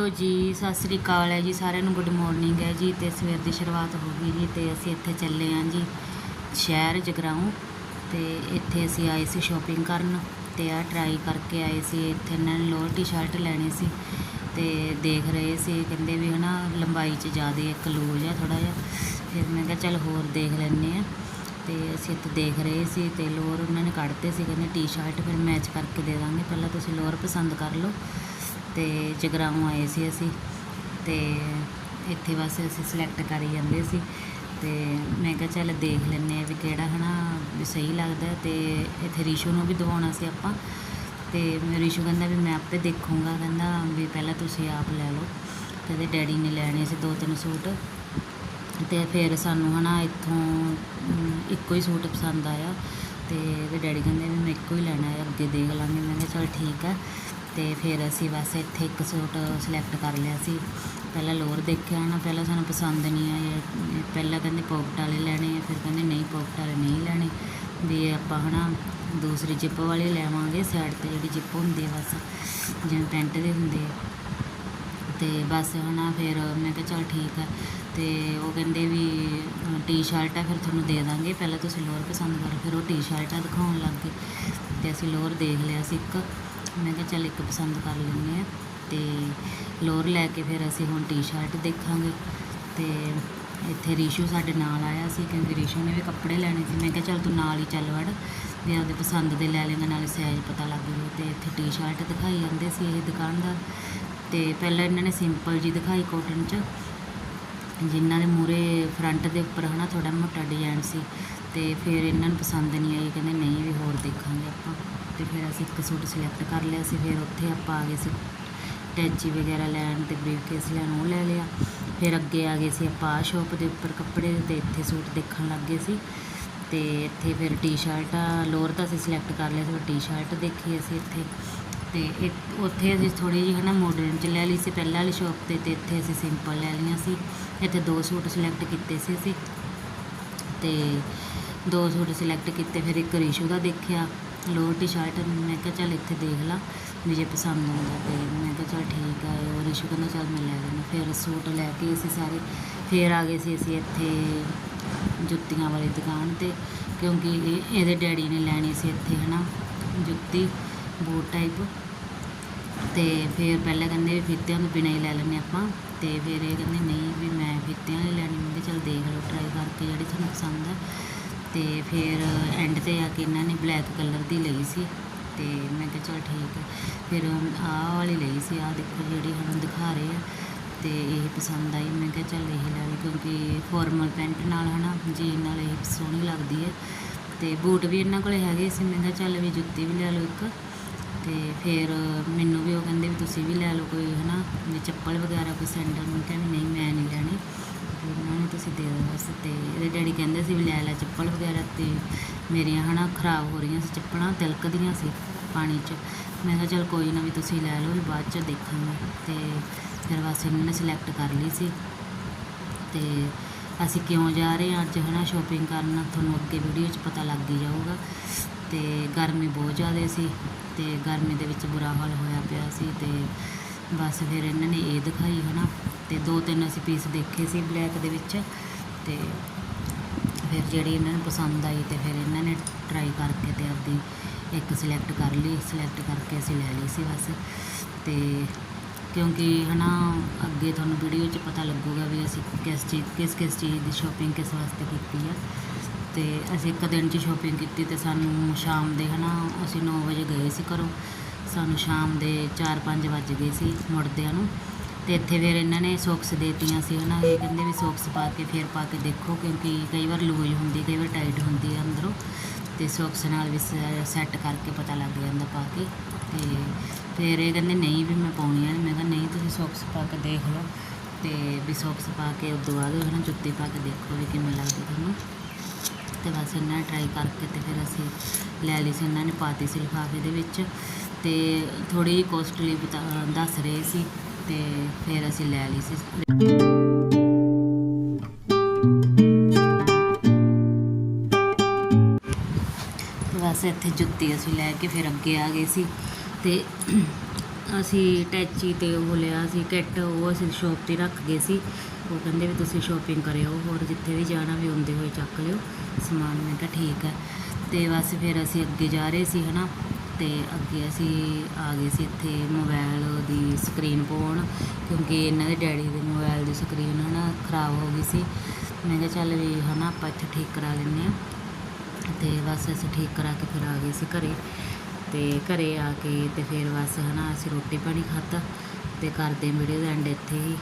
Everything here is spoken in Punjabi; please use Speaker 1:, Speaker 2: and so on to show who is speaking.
Speaker 1: ਹੈਲੋ ਜੀ, ਸਤਿ ਸ੍ਰੀ ਅਕਾਲ ਹੈ ਜੀ, ਸਾਰਿਆਂ ਨੂੰ ਗੁੱਡ ਮਾਰਨਿੰਗ ਹੈ ਜੀ, ਤੇ ਸਵੇਰ ਦੀ ਸ਼ੁਰੂਆਤ ਹੋ ਗਈ ਜੀ, ਤੇ ਅਸੀਂ ਇੱਥੇ ਚੱਲੇ ਹਾਂ ਜੀ, ਸ਼ਹਿਰ ਜਗਰਾਉਂ, ਤੇ ਇੱਥੇ ਅਸੀਂ ਆਏ ਸੀ ਸ਼ਾਪਿੰਗ ਕਰਨ, ਤੇ ਆ ਟਰਾਈ ਕਰਕੇ ਆਏ ਸੀ, ਇੱਥੇ ਇਹਨਾਂ ਨੇ ਲੋਅਰ ਟੀ-ਸ਼ਰਟ ਲੈਣੀ ਸੀ, ਤੇ ਦੇਖ ਰਹੇ ਸੀ, ਕਹਿੰਦੇ ਵੀ ਹਨਾ, ਲੰਬਾਈ 'ਚ ਜ਼ਿਆਦਾ ਇੱਕ ਲੂਜ਼ ਆ ਥੋੜਾ ਜਿਹਾ, ਫਿਰ ਮੈਂ ਕਿਹਾ ਚੱਲ ਹੋਰ ਦੇਖ ਲੈਂਦੇ ਆ ਤੇ ਅਸੀਂ ਇੱਥੇ ਦੇਖ ਰਹੇ ਸੀ, ਤੇ ਲੋਅਰ ਉਹਨਾਂ ਨੇ ਕੱਢਤੇ ਸੀ, ਕਹਿੰਦੇ ਟੀ-ਸ਼ਰਟ ਫਿਰ ਮੈਚ ਕਰਕੇ ਦੇ ਦਾਂਗੇ, ਪਹਿਲਾਂ ਤੁਸੀਂ ਲੋਅਰ ਪਸੰਦ ਕਰ ਲਓ ਅਤੇ ਜਗਰਾਉਂ ਆਏ ਸੀ ਅਸੀਂ ਅਤੇ ਇੱਥੇ ਬਸ ਅਸੀਂ ਸਿਲੈਕਟ ਕਰੀ ਜਾਂਦੇ ਸੀ ਅਤੇ ਮੈਂ ਕਿਹਾ ਚੱਲ ਦੇਖ ਲੈਂਦੇ ਆ ਵੀ ਕਿਹੜਾ ਹੈ ਨਾ ਵੀ ਸਹੀ ਲੱਗਦਾ ਅਤੇ ਇੱਥੇ ਰਿਸ਼ੂ ਨੂੰ ਵੀ ਦਵਾਉਣਾ ਸੀ ਆਪਾਂ ਤੇ ਰਿਸ਼ੂ ਕਹਿੰਦਾ ਵੀ ਮੈਂ ਆਪੇ ਦੇਖੂੰਗਾ, ਕਹਿੰਦਾ ਵੀ ਪਹਿਲਾਂ ਤੁਸੀਂ ਆਪ ਲੈ ਲਓ। ਕਹਿੰਦੇ ਡੈਡੀ ਨੇ ਲੈਣੇ ਸੀ ਦੋ ਤਿੰਨ ਸੂਟ ਅਤੇ ਫਿਰ ਸਾਨੂੰ ਹੈ ਨਾ ਇੱਥੋਂ ਇੱਕੋ ਹੀ ਸੂਟ ਪਸੰਦ ਆਇਆ ਅਤੇ ਇਹਦੇ ਡੈਡੀ ਕਹਿੰਦੇ ਵੀ ਮੈਂ ਇੱਕੋ ਹੀ ਲੈਣਾ ਹੈ, ਅੱਗੇ ਦੇਖ ਲਾਂਗੇ। ਮੈਂ ਕਿਹਾ ਚਲ ਠੀਕ ਆ ਅਤੇ ਫਿਰ ਅਸੀਂ ਬਸ ਇੱਥੇ ਇੱਕ ਸੂਟ ਸਿਲੈਕਟ ਕਰ ਲਿਆ ਸੀ। ਪਹਿਲਾਂ ਲੋਅਰ ਦੇਖਿਆ ਨਾ, ਪਹਿਲਾਂ ਸਾਨੂੰ ਪਸੰਦ ਨਹੀਂ ਆਏ ਪਹਿਲਾਂ ਕਹਿੰਦੇ ਪੌਕਟ ਵਾਲੇ ਲੈਣੇ ਆ, ਫਿਰ ਕਹਿੰਦੇ ਨਹੀਂ ਪੌਕਟ ਵਾਲੇ ਨਹੀਂ ਲੈਣੇ। ਵੀ ਇਹ ਆਪਾਂ ਹਨਾ ਦੂਸਰੀ ਜਿੱਪ ਵਾਲੇ ਲੈਵਾਂਗੇ ਸਾਈਡ ਤੇ ਜਿਹੜੀ ਜਿੱਪ ਹੁੰਦੀ ਹੈ ਬਸ, ਜਿਵੇਂ ਪੈਂਟ ਦੇ ਹੁੰਦੇ ਆ। ਤੇ ਬਸ ਹਨਾ ਫਿਰ ਮੈਂ ਕਿਹਾ ਚਲ ਠੀਕ ਆ। ਤੇ ਉਹ ਕਹਿੰਦੇ ਵੀ ਟੀ-ਸ਼ਰਟ ਆ, ਫਿਰ ਤੁਹਾਨੂੰ ਦੇ ਦਾਂਗੇ। ਪਹਿਲਾਂ ਤੁਸੀਂ ਲੋਅਰ ਪਸੰਦ ਕਰੋ, ਫਿਰ ਉਹ ਟੀ-ਸ਼ਰਟਾਂ ਦਿਖਾਉਣ ਲੱਗ ਗਏ। ਤੇ ਅਸੀਂ ਲੋਅਰ ਦੇਖ ਲਿਆ ਸੀ ਇੱਕ। ਮੈਂ ਕਿਹਾ ਚੱਲ ਇੱਕ ਪਸੰਦ ਕਰ ਲੈਂਦੇ ਆ ਤੇ ਲੋਅਰ ਲੈ ਕੇ ਫਿਰ ਅਸੀਂ ਹੁਣ ਟੀ-ਸ਼ਰਟ ਦੇਖਾਂਗੇ ਤੇ ਇੱਥੇ ਰੀਸ਼ੂ ਸਾਡੇ ਨਾਲ ਆਇਆ ਸੀ ਕਿਉਂਕਿ ਰੀਸ਼ੂ ਨੇ ਵੀ ਕੱਪੜੇ ਲੈਣੇ ਸੀ। ਮੈਂ ਕਿਹਾ ਚੱਲ ਤੂੰ ਨਾਲ ਹੀ ਚੱਲ ਵੜ ਵੀ ਆਪਦੇ ਪਸੰਦ ਦੇ ਲੈ ਲੈਂਗਾ ਨਾਲੇ ਸਾਈਜ਼ ਪਤਾ ਲੱਗ ਜੂ। ਤੇ ਇੱਥੇ ਟੀ-ਸ਼ਰਟ ਦਿਖਾਈ ਜਾਂਦੇ ਸੀ ਇਹ ਦੁਕਾਨਦਾਰ। ਤੇ ਪਹਿਲਾਂ ਇਹਨਾਂ ਨੇ ਸਿੰਪਲ ਜੀ ਦਿਖਾਈ ਕੋਟਨ 'ਚ, ਜਿਨ੍ਹਾਂ ਦੇ ਮੂਰੇ ਫਰੰਟ ਦੇ ਉੱਪਰ ਹਨਾ ਥੋੜਾ ਮੋਟਾ ਡਿਜ਼ਾਈਨ ਸੀ। ਤੇ ਫਿਰ ਇਹਨਾਂ ਨੂੰ ਪਸੰਦ ਨਹੀਂ ਆਈ, ਕਹਿੰਦੇ ਨਹੀਂ ਵੀ ਹੋਰ ਦੇਖਾਂਗੇ ਆਪਾਂ। ਤੇ ਫਿਰ ਅਸੀਂ ਇੱਕ ਸੂਟ ਸਿਲੈਕਟ ਕਰ ਲਿਆ ਸੀ, ਫਿਰ ਉੱਥੇ ਆਪਾਂ ਆ ਗਏ ਸੀ ਟੈਚੀ ਵਗੈਰਾ ਲੈਣ ਤੇ ਬਰੀਫ ਕੇਸ ਲੈਣ ਉਹ ਲੈ ਲਿਆ। ਫਿਰ ਅੱਗੇ ਆ ਗਏ ਸੀ ਆਪਾਂ ਆਹ ਸ਼ੋਪ ਦੇ ਉੱਪਰ ਕੱਪੜੇ ਦੇ ਤੇ ਇੱਥੇ ਸੂਟ ਦੇਖਣ ਲੱਗ ਗਏ ਸੀ। ਤੇ ਇੱਥੇ ਫਿਰ ਟੀ ਸ਼ਰਟਾਂ ਲੋਅਰ ਤਾਂ ਅਸੀਂ ਸਿਲੈਕਟ ਕਰ ਲਿਆ ਸੀ ਟੀ-ਸ਼ਰਟ ਦੇਖੀ ਅਸੀਂ ਇੱਥੇ। ਤੇ ਇਹ- ਉੱਥੇ ਅਸੀਂ ਥੋੜੀ ਜਿਹੀ ਹਨਾ ਮਾਡਰਨ ਚ ਲੈ ਲਈ ਸੀ ਪਹਿਲਾਂ ਵਾਲੀ ਸ਼ੋਪ ਤੇ ਤੇ ਇੱਥੇ ਅਸੀਂ ਸਿੰਪਲ ਲੈ ਲਈਆਂ ਸੀ। ਇੱਥੇ ਦੋ ਸੂਟ ਸਿਲੈਕਟ ਕੀਤੇ ਸੀ ਅਸੀਂ। ਤੇ ਦੋ ਸੂਟ ਸਿਲੈਕਟ ਕੀਤੇ, ਫਿਰ ਇੱਕ ਰਿਸ਼ੂ ਦਾ ਦੇਖਿਆ। ਲੋਅਰ ਟੀ-ਸ਼ਰਟ ਮੈਂ ਕਿਹਾ ਚੱਲ ਇੱਥੇ ਦੇਖ ਲਾ, ਵੀ ਜੇ ਪਸੰਦ ਆਉਂਦਾ ਤੇ। ਮੈਂ ਕਿਹਾ ਚੱਲ ਠੀਕ ਆ, ਉਹ ਰੀਸ਼ੂ ਕਹਿੰਦਾ ਚੱਲ ਮੈਂ ਲੈ ਲੈਣਾ ਫਿਰ ਸੂਟ ਲੈ ਕੇ ਅਸੀਂ ਸਾਰੇ, ਫਿਰ ਆ ਗਏ ਸੀ ਅਸੀਂ ਇੱਥੇ ਜੁੱਤੀਆਂ ਵਾਲੀ ਦੁਕਾਨ ਤੇ, ਕਿਉਂਕਿ ਇਹ, ਇਹਦੇ ਡੈਡੀ ਨੇ ਲੈਣੀ ਸੀ ਇੱਥੇ, ਹਨਾ, ਜੁੱਤੀ, ਬੂਟ ਟਾਈਪ ਤੇ ਫਿਰ ਪਹਿਲਾਂ ਕਹਿੰਦੇ ਵੀ ਫੀਤਿਆਂ ਤੋਂ ਬਿਨਾਂ ਹੀ ਲੈ ਲੈਂਦੇ ਆਪਾਂ। ਤੇ ਫਿਰ ਇਹ ਕਹਿੰਦੇ ਨਹੀਂ, ਵੀ ਮੈਂ ਫੀਤਿਆਂ ਵਾਲੀ ਲੈਣੀ। ਮੈਂ ਕਿਹਾ ਚੱਲ ਦੇਖ ਲਓ ਟਰਾਈ ਕਰਕੇ ਜਿਹੜੀ ਤੁਹਾਨੂੰ ਪਸੰਦ ਹੈ ਅਤੇ ਫਿਰ ਐਂਡ ਤੇ ਆ ਕੇ ਇਹਨਾਂ ਨੇ ਬਲੈਕ ਕਲਰ ਦੀ ਲਈ ਸੀ ਅਤੇ ਮੈਂ ਕਿਹਾ ਚੱਲ ਠੀਕ ਹੈ ਫਿਰ ਆਹ ਵਾਲੀ ਲਈ ਸੀ, ਆਹ ਦੇਖੋ ਜਿਹੜੀ ਹੁਣ ਦਿਖਾ ਰਹੇ ਆ ਅਤੇ ਇਹ ਪਸੰਦ ਆਈ। ਮੈਂ ਕਿਹਾ ਚੱਲ ਇਹ ਲੈ ਲਈ ਕਿਉਂਕਿ ਫਾਰਮਲ ਪੈਂਟ ਨਾਲ ਹੈ ਨਾ ਜੀਨ ਨਾਲ ਇਹ ਸੋਹਣੀ ਲੱਗਦੀ ਹੈ ਅਤੇ ਬੂਟ ਵੀ ਇਹਨਾਂ ਕੋਲ ਹੈਗੇ ਸੀ, ਮੈਂ ਕਿਹਾ ਚੱਲ ਵੀ ਜੁੱਤੀ ਵੀ ਲੈ ਲਓ ਇੱਕ। ਅਤੇ ਫਿਰ ਮੈਨੂੰ ਵੀ ਉਹ ਕਹਿੰਦੇ ਵੀ ਤੁਸੀਂ ਵੀ ਲੈ ਲਓ ਕੋਈ ਹਨਾ, ਵੀ ਚੱਪਲ ਵਗੈਰਾ ਕੋਈ ਸੈਂਡਲ। ਮੈਂ ਕਿਹਾ ਵੀ ਨਹੀਂ, ਮੈਂ ਨਹੀਂ ਲੈਣੀ। ਉਹਨਾਂ ਨੂੰ ਤੁਸੀਂ ਦੇ ਦਿਓ ਬਸ ਤੇ ਇਹਦੇ ਡੈਡੀ ਕਹਿੰਦੇ ਸੀ ਵੀ ਲੈ ਲੈ ਚੱਪਲ ਵਗੈਰਾ ਤੇ ਮੇਰੀਆਂ ਹਨਾ ਖਰਾਬ ਹੋ ਰਹੀਆਂ ਸੀ ਚੱਪਲਾਂ, ਤਿਲਕਦੀਆਂ ਸੀ ਪਾਣੀ 'ਚ। ਮੈਂ ਕਿਹਾ ਚੱਲ ਕੋਈ ਨਾ ਵੀ ਤੁਸੀਂ ਲੈ ਲਓ ਵੀ ਬਾਅਦ 'ਚ ਦੇਖਾਂਗੇ। ਤੇ ਫਿਰ ਬਸ ਇਹਨਾਂ ਨੇ ਸਿਲੈਕਟ ਕਰ ਲਈ ਸੀ। ਤੇ ਅਸੀਂ ਕਿਉਂ ਜਾ ਰਹੇ ਹਾਂ ਅੱਜ ਹਨਾ ਸ਼ੋਪਿੰਗ ਕਰਨ? ਤੁਹਾਨੂੰ ਅੱਗੇ ਵੀਡੀਓ 'ਚ ਪਤਾ ਲੱਗ ਹੀ ਜਾਊਗਾ। ਤੇ ਗਰਮੀ ਬਹੁਤ ਜ਼ਿਆਦਾ ਸੀ ਤੇ ਗਰਮੀ ਦੇ ਵਿੱਚ ਬੁਰਾ ਹਾਲ ਹੋਇਆ ਪਿਆ ਸੀ ਤੇ ਬਸ ਫਿਰ ਇਹਨਾਂ ਨੇ ਇਹ ਦਿਖਾਈ ਹਨਾ ਤੇ ਦੋ ਤਿੰਨ ਅਸੀਂ ਪੀਸ ਦੇਖੇ ਸੀ ਬਲੈਕ ਦੇ ਵਿੱਚ ਤੇ ਫਿਰ ਜਿਹੜੀ ਇਹਨਾਂ ਨੂੰ ਪਸੰਦ ਆਈ ਤੇ ਫਿਰ ਇਹਨਾਂ ਨੇ ਟਰਾਈ ਕਰਕੇ ਤੇ ਆਪਦੀ ਇੱਕ ਸਿਲੈਕਟ ਕਰ ਲਈ ਸਿਲੈਕਟ ਕਰਕੇ ਅਸੀਂ ਲੈ ਲਈ ਸੀ ਬਸ। ਤੇ ਕਿਉਂਕਿ ਹਨਾ ਅੱਗੇ ਤੁਹਾਨੂੰ ਵੀਡੀਓ 'ਚ ਪਤਾ ਲੱਗੂਗਾ ਵੀ ਅਸੀਂ ਕਿਸ ਚੀਜ਼, ਕਿਸ ਕਿਸ ਚੀਜ਼ ਦੀ ਸ਼ਾਪਿੰਗ ਕਿਸ ਵਾਸਤੇ ਕੀਤੀ ਆ। ਤੇ ਅਸੀਂ ਇੱਕ ਦਿਨ 'ਚ ਸ਼ਾਪਿੰਗ ਕੀਤੀ ਤੇ ਸਾਨੂੰ ਸ਼ਾਮ ਦੇ ਹਨਾ ਅਸੀਂ 9 ਵਜੇ ਗਏ ਸੀ ਘਰੋਂ। ਸਾਨੂੰ ਸ਼ਾਮ ਦੇ 4-5 ਵੱਜ ਗਏ ਸੀ ਮੁੜਦਿਆਂ ਨੂੰ। ਤੇ ਇੱਥੇ ਫਿਰ ਇਹਨਾਂ ਨੇ ਸੌਕਸ ਦੇਤੀਆਂ ਸੀ ਹਨਾ ਇਹ ਕਹਿੰਦੇ ਵੀ ਸੌਕਸ ਪਾ ਕੇ ਫਿਰ ਪਾ ਕੇ ਦੇਖੋ, ਕਿਉਂਕਿ ਕਈ ਵਾਰ ਲੂਜ਼ ਹੁੰਦੀ, ਕਈ ਵਾਰ ਟਾਈਟ ਹੁੰਦੀ ਹੈ ਅੰਦਰੋਂ ਤੇ ਸੌਕਸ ਨਾਲ ਵੀ ਸੈੱਟ ਕਰਕੇ ਪਤਾ ਲੱਗ ਜਾਂਦਾ ਪਾ ਕੇ ਤੇ ਫਿਰ ਇਹ ਕਹਿੰਦੇ ਨਹੀਂ ਵੀ ਮੈਂ ਪਾਉਣੀ ਆ, ਮੈਂ ਕਿਹਾ ਨਹੀਂ ਤੁਸੀਂ ਸੌਕਸ ਪਾ ਕੇ ਦੇਖ ਲਓ ਤੇ ਵੀ ਸੌਕਸ ਪਾ ਕੇ ਉਸ ਤੋਂ ਬਾਅਦ ਹਨਾ ਜੁੱਤੀ ਪਾ ਕੇ ਦੇਖੋ ਵੀ ਕਿਵੇਂ ਲੱਗਦੀ ਤੁਹਾਨੂੰ। ਤੇ ਬਸ ਇਹਨਾਂ ਨੇ ਟਰਾਈ ਕਰਕੇ ਤੇ ਫਿਰ ਅਸੀਂ ਲੈ ਲਈ ਸੀ, ਇਹਨਾਂ ਨੇ ਪਾਤੀ ਸੀ ਲਿਫਾਫੇ ਦੇ ਵਿੱਚ ਤੇ ਥੋੜੀ ਜਿਹੀ ਕੋਸਟਲੀ ਦੱਸ ਰਹੇ ਸੀ। ਤੇ ਫਿਰ ਅਸੀਂ ਲੈ ਲਈ ਸੀ। ਬਸ ਇੱਥੇ ਜੁੱਤੀ ਅਸੀਂ ਲੈ ਕੇ ਫਿਰ ਅੱਗੇ ਆ ਗਏ ਸੀ ਤੇ ਅਸੀਂ ਟੈਚੀ ਤੇ ਉਹ ਲਿਆ ਸੀ, ਕਿੱਟ, ਉਹ ਅਸੀਂ ਸ਼ੋਪ ਤੇ ਰੱਖ ਗਏ ਸੀ। ਉਹ ਕਹਿੰਦੇ ਵੀ ਤੁਸੀਂ ਸ਼ੋਪਿੰਗ ਕਰਿਓ, ਹੋਰ ਜਿੱਥੇ ਵੀ ਜਾਣਾ ਵੀ ਹੁੰਦੇ ਹੋਏ ਚੱਕ ਲਿਓ। ਸਮਾਨ ਮੈਂ ਕਿਹਾ ਠੀਕ ਹੈ। ਤੇ ਬਸ ਫਿਰ ਅਸੀਂ ਅੱਗੇ ਜਾ ਰਹੇ ਸੀ, ਹਨਾ। ਅਤੇ ਅੱਗੇ ਅਸੀਂ ਆ ਗਏ ਸੀ ਇੱਥੇ ਮੋਬਾਇਲ ਦੀ ਸਕਰੀਨ ਪਾਉਣ, ਕਿਉਂਕਿ ਇਹਨਾਂ ਦੇ ਡੈਡੀ ਦੇ ਮੋਬਾਈਲ ਦੀ ਸਕਰੀਨ ਹੈ ਨਾ ਖਰਾਬ ਹੋ ਗਈ ਸੀ। ਮੈਂ ਕਿਹਾ ਚੱਲ ਵੀ ਹੈ ਨਾ ਆਪਾਂ ਇੱਥੇ ਠੀਕ ਕਰਾ ਲੈਂਦੇ ਹਾਂ। ਅਤੇ ਬਸ ਅਸੀਂ ਠੀਕ ਕਰਾ ਕੇ ਫਿਰ ਆ ਗਏ ਸੀ ਘਰੇ। ਅਤੇ ਘਰੇ ਆ ਕੇ ਅਤੇ ਫਿਰ ਬਸ ਹੈ ਨਾ ਅਸੀਂ ਰੋਟੀ ਪਾਣੀ ਖਾਧਾ ਅਤੇ ਕਰਦੇ ਵੀਡੀਓ ਦਾ ਐਂਡ ਇੱਥੇ ਹੀ।